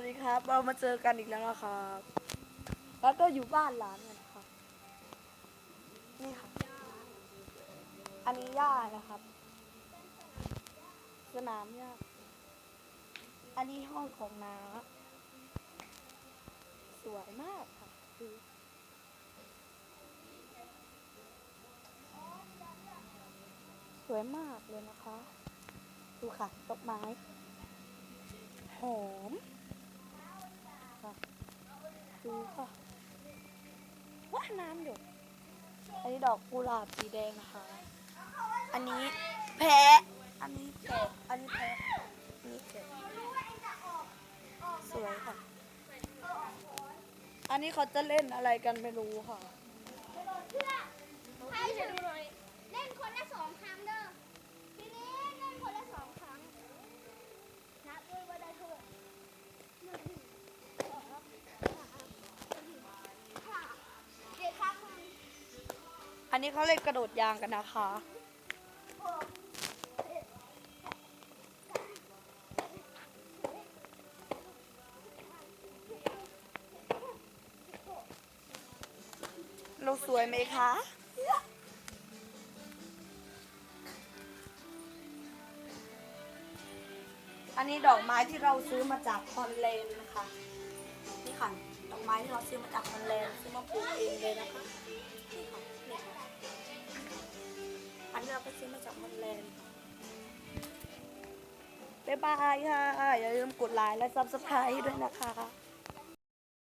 วัสดีครับ เรามาเจอกันอีกแล้วนะครับ แล้วก็อยู่บ้านหลานกันครับ นี่ค่ะ อันนี้ย่านะครับ สนามย่าอันนี้ห้องของน้า สวยมากค่ะดูสวยมากเลยนะคะ ดูค่ะดอกไม้ หอม ดูค่ะว่าน้ำหยดอันนี้ดอกกุหลาบสีแดงนะคะ อันนี้แพะอันนี้แพะอันนี้แพะอันนี้แพะสวยค่ะ อันนี้เขาจะเล่นอะไรกันไม่รู้ค่ะใครจะดูหน่อยเล่นคนละสองครั้งเด้อทีนี้เล่นคนละสองครั้งนับด้วยว่าได้เท่าไหร่หนึ่งสองสามสี่ห้าเจ็ดครั้งหนึ่ง อั นนี้เขาเล่นกระโดดยางกันนะคะ เราสวยไหมคะอันนี้ดอกไม้ที่เราซื้อมาจากฮอลแลนนะคะ นี่ค่ะ ดอกไม้ที่เราซื้อมาจากฮอลแลนซื้อมาปลูก นี้เราก็ซื้อมาจากฮอลแลนด์บ๊ายบายค่ะ อย่าลืมกดไลค์และซับสไครต์ด้วยนะคะ